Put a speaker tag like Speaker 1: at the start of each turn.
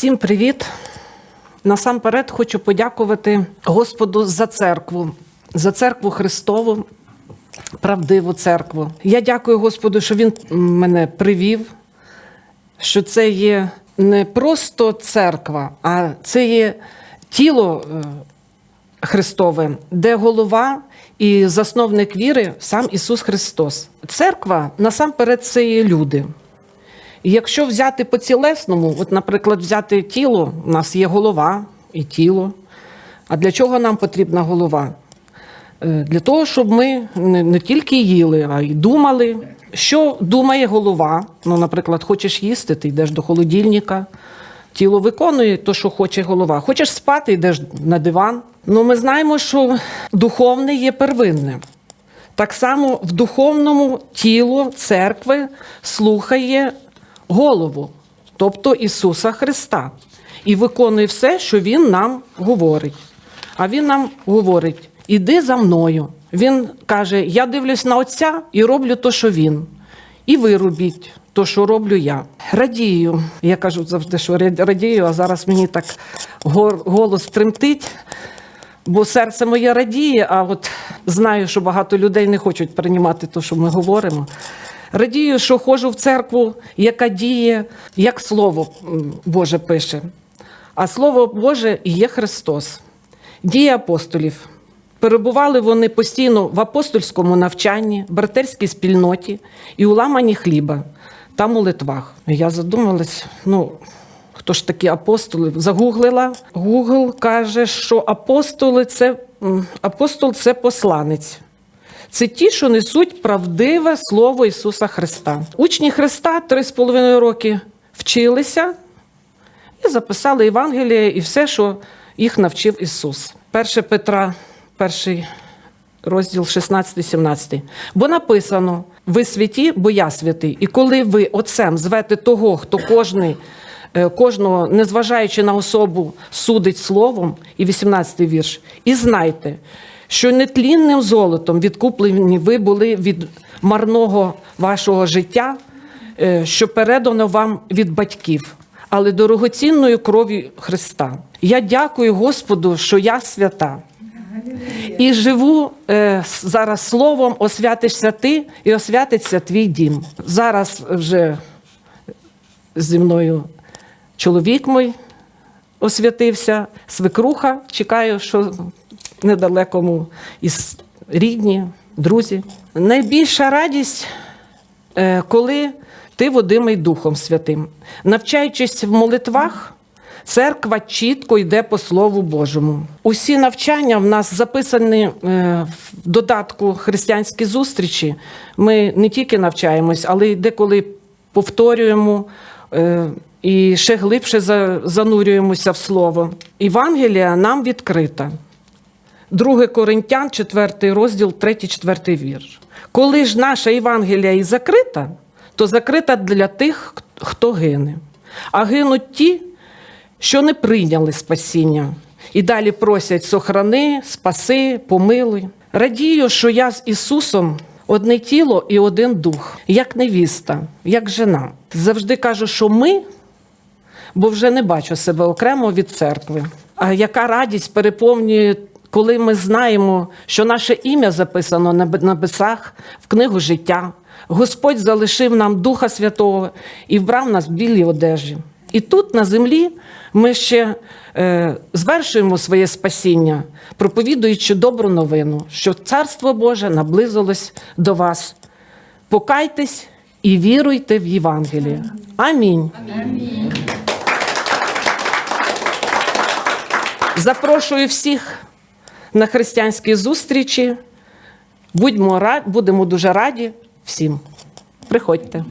Speaker 1: Всім привіт! Насамперед хочу подякувати Господу за церкву, за церкву Христову, правдиву церкву. Я дякую Господу, що Він мене привів, що це є не просто церква, а це є тіло е, Христове, де голова і засновник віри сам Ісус Христос. Церква насамперед це є люди. Якщо взяти по цілесному, от, наприклад, взяти тіло, у нас є голова і тіло. А для чого нам потрібна голова? Е, Для того, щоб ми не, тільки їли, а й думали. Що думає голова? Ну, наприклад, хочеш їсти, ти йдеш до холодильника, тіло виконує те, що хоче голова. Хочеш спати, йдеш на диван. Ну, ми знаємо, що духовне є первинне. Так само в духовному тіло церкви слухає голову, тобто Ісуса Христа, і виконує все, що Він нам говорить. А Він нам говорить: іди за мною. Він каже: Я дивлюсь на Отця і роблю то, що Він. І ви робіть то, що роблю я. Радію. Я кажу завжди, що радію, а зараз мені так голос тремтить. Бо серце моє радіє, а от знаю, що багато людей не хочуть приймати те, що ми говоримо. Радію, що ходжу в церкву, яка діє, як Слово Боже пише. А Слово Боже є Христос. Дія апостолів. Перебували вони постійно в апостольському навчанні, братерській спільноті і у ламані хліба та молитвах. Я задумалась, ну, Хто ж такі апостоли? Загуглила. Гугл каже, що апостоли це апостол це посланець. Це ті, що несуть правдиве слово Ісуса Христа. Учні Христа три з половиною роки вчилися і записали Євангеліє і все, що їх навчив Ісус. 1 Петра, перший розділ 16-17. Бо написано: ви святі, бо я святий. І коли ви отцем звете того, хто кожний, е, кожного, незважаючи на особу, судить словом, і 18 вірш, і знайте, що нетлінним золотом відкуплені ви були від марного вашого життя, е, що передано вам від батьків, але дорогоцінною кров'ю Христа. Я дякую Господу, що я свята. І живу е, зараз словом, освятишся ти і освятиться твій дім. Зараз вже зі мною чоловік мій освятився, свекруха. Чекаю, що недалекому із рідні, друзі. Найбільша радість, е, коли ти водимий Духом Святим. Навчаючись в молитвах, церква чітко йде по Слову Божому. Усі навчання в нас записані е, в додатку християнські зустрічі. Ми не тільки навчаємось, але й деколи повторюємо. е, І ще глибше занурюємося в слово. Євангелія нам відкрита. 2 Коринтян, 4 розділ, 3-4 вірш. Коли ж наша Євангелія і закрита, то закрита для тих, хто гине. А гинуть ті, що не прийняли спасіння. І далі просять сохрани, спаси, помилуй. Радію, що я з Ісусом одне тіло і один дух, як невіста, як жена. Завжди кажу, що ми бо вже не бачу себе окремо від церкви. А яка радість переповнює, коли ми знаємо, що наше ім'я записано на бе- небесах в книгу життя. Господь залишив нам Духа Святого і вбрав нас в білій одежі. І тут, на землі, ми ще е, звершуємо своє спасіння, проповідуючи добру новину, що Царство Боже наблизилось до вас. Покайтесь і віруйте в Євангеліє. Амінь. Запрошую всіх на християнські зустрічі. Будьмо будемо дуже раді всім. Приходьте.